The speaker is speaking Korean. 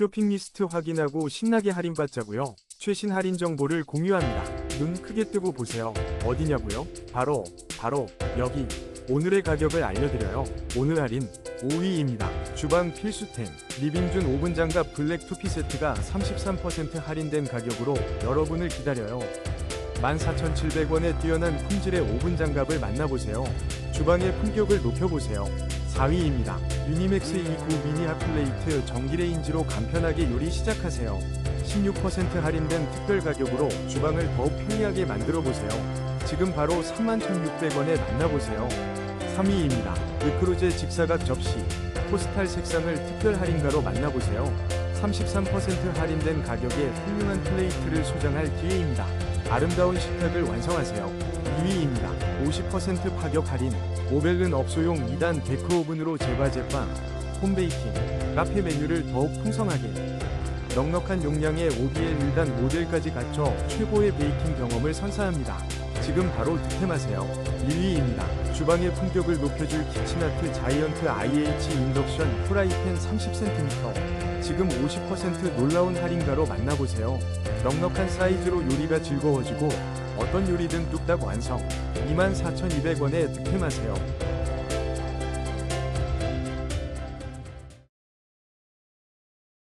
쇼핑 리스트 확인하고 신나게 할인받자고요. 최신 할인 정보를 공유합니다. 눈 크게 뜨고 보세요. 어디냐고요? 바로 바로 여기. 오늘의 가격을 알려드려요. 오늘 할인 5위입니다. 주방 필수템 리빙준 오븐 장갑 블랙 투피 세트가 33% 할인된 가격으로 여러분을 기다려요. 14,700원의 뛰어난 품질의 오븐 장갑을 만나보세요. 주방의 품격을 높여보세요. 4위입니다. 유니맥스 29 미니 핫플레이트 전기레인지로 간편하게 요리 시작하세요. 16% 할인된 특별 가격으로 주방을 더욱 편리하게 만들어 보세요. 지금 바로 31,600원에 만나보세요. 3위입니다. 르크루제 직사각 접시 포스탈 색상을 특별 할인가로 만나보세요. 33% 할인된 가격에 훌륭한 플레이트를 소장할 기회입니다. 아름다운 식탁을 완성하세요. 2위입니다. 50% 파격 할인 오벨른 업소용 2단 데크 오븐으로 제과 제빵, 홈베이킹, 카페 메뉴를 더욱 풍성하게 넉넉한 용량의 OBL 1단 모델까지 갖춰 최고의 베이킹 경험을 선사합니다. 지금 바로 득템하세요. 1위입니다. 주방의 품격을 높여줄 키친아트 자이언트 IH 인덕션 프라이팬 30cm. 지금 50% 놀라운 할인가로 만나보세요. 넉넉한 사이즈로 요리가 즐거워지고 어떤 요리든 뚝딱 완성. 24,200원에 득템하세요.